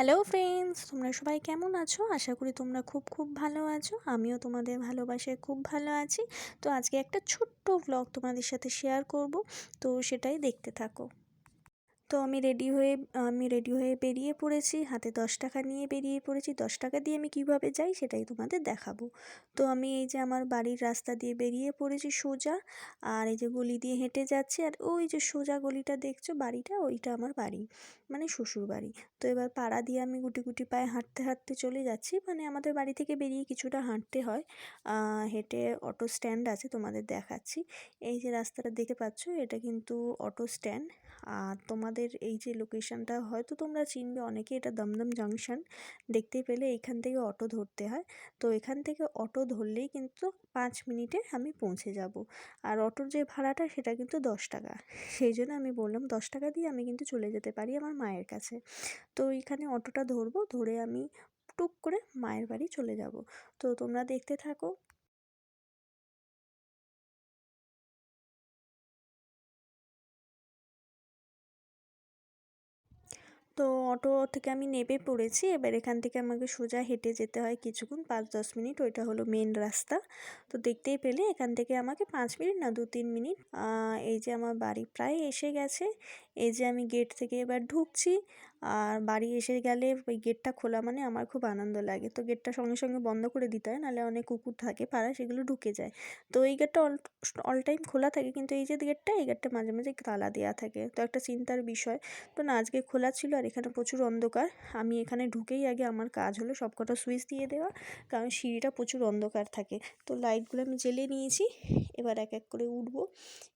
Hello friends তোমরা সবাই কেমন আছো? আশা করি তোমরা খুব খুব ভালো আছো। আমিও তোমাদের ভালোবাসায় খুব ভালো আছি। তো আজকে একটা ছোট্ট ব্লগ তোমাদের সাথে শেয়ার করব। তো সেটাই দেখতে থাকো। তো আমি রেডি হয়ে, আমি রেডি হয়ে বেরিয়ে পড়েছি। হাতে দশ টাকা নিয়ে বেরিয়ে পড়েছি। দশ টাকা দিয়ে আমি কীভাবে যাই সেটাই তোমাদের দেখাবো। তো আমি এই যে আমার বাড়ির রাস্তা দিয়ে বেরিয়ে পড়েছি সোজা, আর এই যে গলি দিয়ে হেঁটে যাচ্ছি, আর ওই যে সোজা গলিটা দেখছ, বাড়িটা ওইটা আমার বাড়ি মানে শ্বশুর বাড়ি। তো এবার পাড়া দিয়ে আমি গুটি গুটি পায়ে হাঁটতে হাঁটতে চলে যাচ্ছি। মানে আমাদের বাড়ি থেকে বেরিয়ে কিছুটা হাঁটতে হয়। হেঁটে অটো স্ট্যান্ড আছে তোমাদের দেখাচ্ছি। এই যে রাস্তাটা দেখতে পাচ্ছ, এটা কিন্তু অটো স্ট্যান্ড আর তোমাদের এই যে লোকেশানটা হয়তো তোমরা চিনবে অনেকে এটা দমদম জাংশন দেখতে পেলে, এখান থেকে অটো ধরতে হয়। তো এখান থেকে অটো ধরলেই কিন্তু পাঁচ মিনিটে আমি পৌঁছে যাব। আর অটোর যে ভাড়াটা, সেটা কিন্তু দশ টাকা। সেই জন্য আমি বললাম, দশ টাকা দিয়ে আমি কিন্তু চলে যেতে পারি আমার মায়ের কাছে। তো এইখানে অটোটা ধরবো, ধরে আমি টুক করে মায়ের বাড়ি চলে যাব। তো তোমরা দেখতে থাকো। অটো থেকে আমি নেবে পড়েছি। এবার এখান থেকে আমাকে সোজা হেঁটে যেতে হয় কিছুক্ষণ, পাঁচ দশ মিনিট। ওইটা হলো মেন রাস্তা। তো দেখতেই পেলে এখান থেকে আমাকে পাঁচ মিনিট না দু তিন মিনিট এই যে আমার বাড়ি প্রায় এসে গেছে। এই যে আমি গেট থেকে এবার ঢুকছি, আর বাড়ি এসে গেলে ওই গেটটা খোলা মানে আমার খুব আনন্দ লাগে। তো গেটটা সঙ্গে সঙ্গে বন্ধ করে দিতে হয়, নাহলে অনেক কুকুর থাকে, পাড়া সেগুলো ঢুকে যায়। তো এই গেটটা অল অল টাইম খোলা থাকে, কিন্তু এই যে গেটটা এই গেটটা মাঝে মাঝে তালা দেওয়া থাকে। তো একটা চিন্তার বিষয়। তো না, আজকে খোলা ছিল আর এখানে প্রচুর অন্ধকার। আমি এখানে ঢুকেই আগে আমার কাজ হলো সব কটা সুইচ দিয়ে দেওয়া, কারণ সিঁড়িটা প্রচুর অন্ধকার থাকে। তো লাইটগুলো আমি জ্বেলে নিয়েছি। এবার এক এক করে উঠব।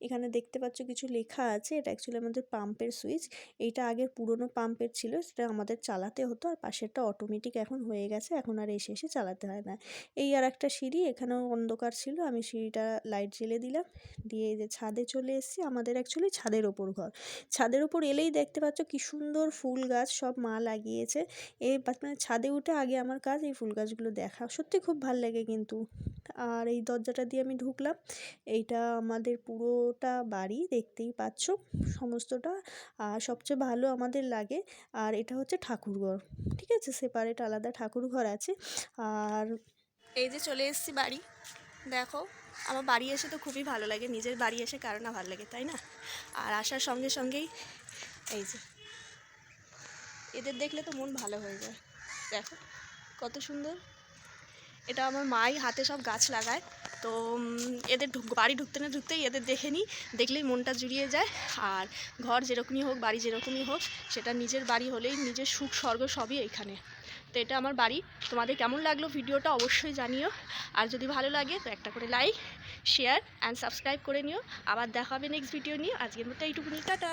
এখানে দেখতে পাচ্ছ কিছু লেখা আছে, এটা অ্যাকচুয়ালি আমাদের পাম্পের সুইচ এইটা আগের পুরনো পাম্পের ছিল, সেটা আমাদের চালাতে হতো আর পাশেরটা অটোমেটিক এখন হয়ে গেছে, এখন আর এসে এসে চালাতে হয় না। এই আর একটা সিঁড়ি, এখানেও অন্ধকার ছিল, আমি সিঁড়িটা লাইট জ্বেলে দিলাম। দিয়ে যে ছাদে চলে এসেছি, আমাদের অ্যাকচুয়ালি ছাদের ওপর ঘর। ছাদের ওপর এলেই দেখতে পাচ্ছ কি সুন্দর ফুল গাছ, সব মা লাগিয়েছে। এই মানে ছাদে উঠে আগে আমার কাজ এই ফুল গাছগুলো দেখা। সত্যি খুব ভালো লাগে কিন্তু। আর এই দরজাটা দিয়ে আমি ঢুকলাম। এইটা আমাদের পুরোটা বাড়ি, দেখতেই পাচ্ছ সমস্তটা। আর সবচেয়ে ভালো আমাদের লাগে, আর এটা হচ্ছে ঠাকুরঘর, ঠিক আছে? সেপারেট আলাদা ঠাকুরঘর আছে। আর এই যে চলে এসেছি বাড়ি, দেখো, আমার বাড়ি এসে তো খুবই ভালো লাগে, নিজের বাড়ি এসে কারও না ভালো লাগে, তাই না? আর আসার সঙ্গে সঙ্গেই এই যে, এদের দেখলে তো মন ভালো হয়ে যায়। দেখো, কত সুন্দর। এটা আমার মাই হাতে সব গাছ লাগায়। তো এদের বাড়ি ঢুকতে না ঢুকতেই এদের দেখে নিই, দেখলেই মনটা জুড়িয়ে যায়। আর ঘর যেরকমই হোক, বাড়ি যেরকমই হোক, সেটা নিজের বাড়ি হলেই নিজের সুখ, স্বর্গ সবই এখানে। তো এটা আমার বাড়ি। তোমাদের কেমন লাগল ভিডিওটা অবশ্যই জানিও। আর যদি ভালো লাগে, তো একটা করে লাইক শেয়ার অ্যান্ড সাবস্ক্রাইব করে নিও। আবার দেখা হবে নেক্সট ভিডিও নিয়ে। আজকের মতো এইটুকুনি। টাটা!